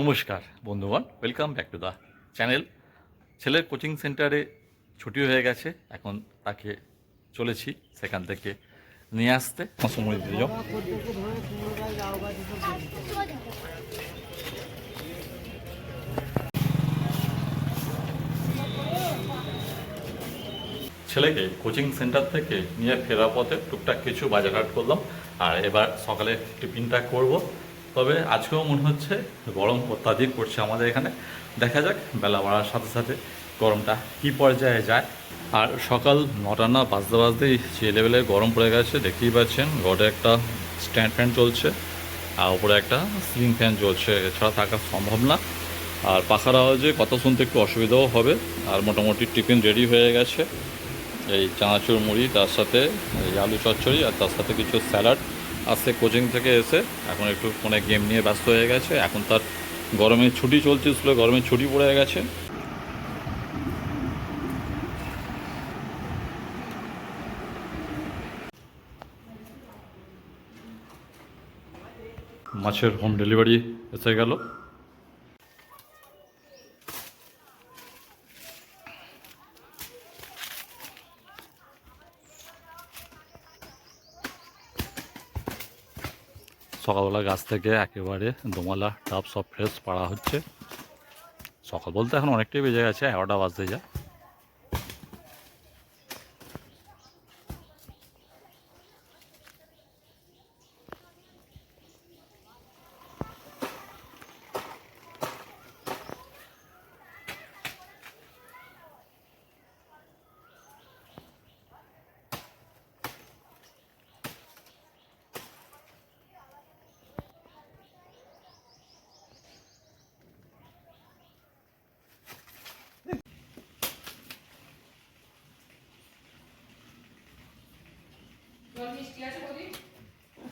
নমস্কার, বন্ধুগণ। Welcome back to the channel ছেলের কোচিং সেন্টারে ছুটি হয়ে গেছে, এখন তাকে চলেছি সেখান থেকে নিয়ে আসতে। সময় যাও। ছেলেকে কোচিং সেন্টার থেকে নিয়ে ফেরার পথে টুকটাক কিছু বাজারহাট করলাম, আর এবার সকালে টিফিনটা করব। তবে আজকেও মনে হচ্ছে গরম অত্যাধিক পড়ছে আমাদের এখানে। দেখা যাক, বেলা বাড়ার সাথে সাথে গরমটা কী পর্যায়ে যায়। আর সকাল নটা না বাজতে বাজতেই যে লেভেলের গরম পড়ে গেছে, দেখতেই পাচ্ছেন ঘরে একটা স্ট্যান্ড ফ্যান চলছে, আর উপরে একটা সিলিং ফ্যান চলছে। এছাড়া থাকা সম্ভব না। আর পাখার আওয়াজে কথা শুনতে একটু অসুবিধাও হবে। আর মোটামুটি টিফিন রেডি হয়ে গেছে। এই চানাচুর মুড়ি, তার সাথে এই আলু চচ্চড়ি, আর তার সাথে কিছু স্যালাড। আসছে কোচিং থেকে এসে এখন একটু ফোনে গেম নিয়ে ব্যস্ত হয়ে গেছে। এখন তার গরমে ছুটি চলছে স্কুলে গরমের ছুটি পড়ে গেছে। মাছের হোম ডেলিভারি এসে গেল। সকালবেলা গাছ থেকে একেবারে দোমালা ডাব সব ফ্রেশ পাড়া হচ্ছে। সকাল বলতে এখন অনেকটাই বেজে গেছে, এগারোটা বাজতে যায়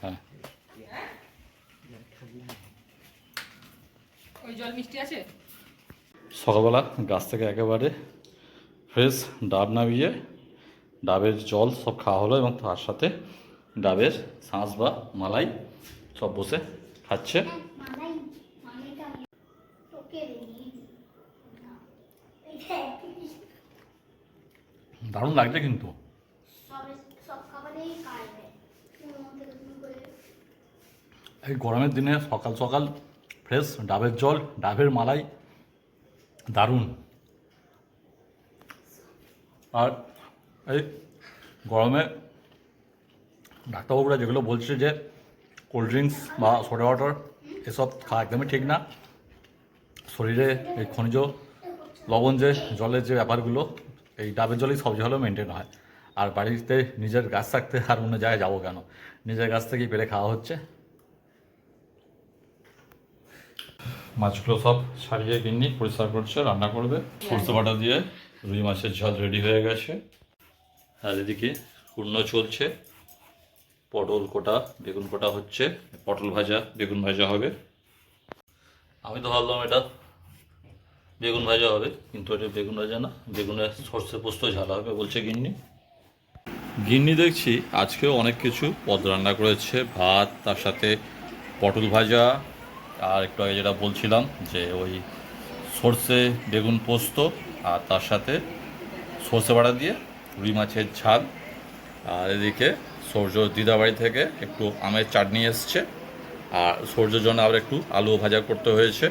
হ্যাঁ। ওই জল মিষ্টি আছে? সকালবেলা গাছ থেকে একেবারে ফ্রেশ ডাব নামিয়ে ডাবের জল সব খাওয়া হলো এবং তার সাথে ডাবের শাঁস বা মালাই সব বসে খাচ্ছে। এটা দারুণ লাগছে কিন্তু। এই গরমের দিনে সকাল সকাল ফ্রেশ ডাবের জল, ডাবের মালাই, দারুণ। আর এই গরমে ডাক্তারবাবুরা যেগুলো বলছে যে কোল্ড ড্রিঙ্কস বা সোডা ওয়াটার এসব খাওয়া একদমই ঠিক না। শরীরে এই খনিজ লবণ যে, জলের যে ব্যাপারগুলো, এই ডাবের জলেই সব হলেও মেনটেন হয়। আর বাড়িতে নিজের গাছ থাকতে আর অন্য জায়গায় যাব কেন? নিজের গাছ থেকেই পেরে খাওয়া হচ্ছে। মাছগুলো সব সারিয়ে গিন্নি পরিষ্কার করছে রান্না করবে। সরষে বাটা দিয়ে রুই মাছের ঝাল রেডি হয়ে গেছে। আর এদিকে পূর্ণ চলছে পটল কোটা বেগুন কোটা হচ্ছে পটল ভাজা বেগুন ভাজা হবে। আমি তো ভাবলাম এটা বেগুন ভাজা হবে কিন্তু এটা বেগুন ভাজা না বেগুনের সর্ষে পোস্ত ঝাল হবে বলছে গিন্নি। গিন্নি দেখছি আজকেও অনেক কিছু পদ রান্না করেছে ভাত তার সাথে পটল ভাজা আর একটু আগে যেটা বলছিলাম যে ওই সর্ষে বেগুন পোস্ত আর তার সাথে সর্ষে বাড়া দিয়ে রুই মাছের ঝাল। আর এদিকে সূর্য দিদাবাড়ি থেকে একটু আমের চাটনি এসছে। আর সূর্যের জন্য আবার একটু আলু ভাজা করতে হয়েছে।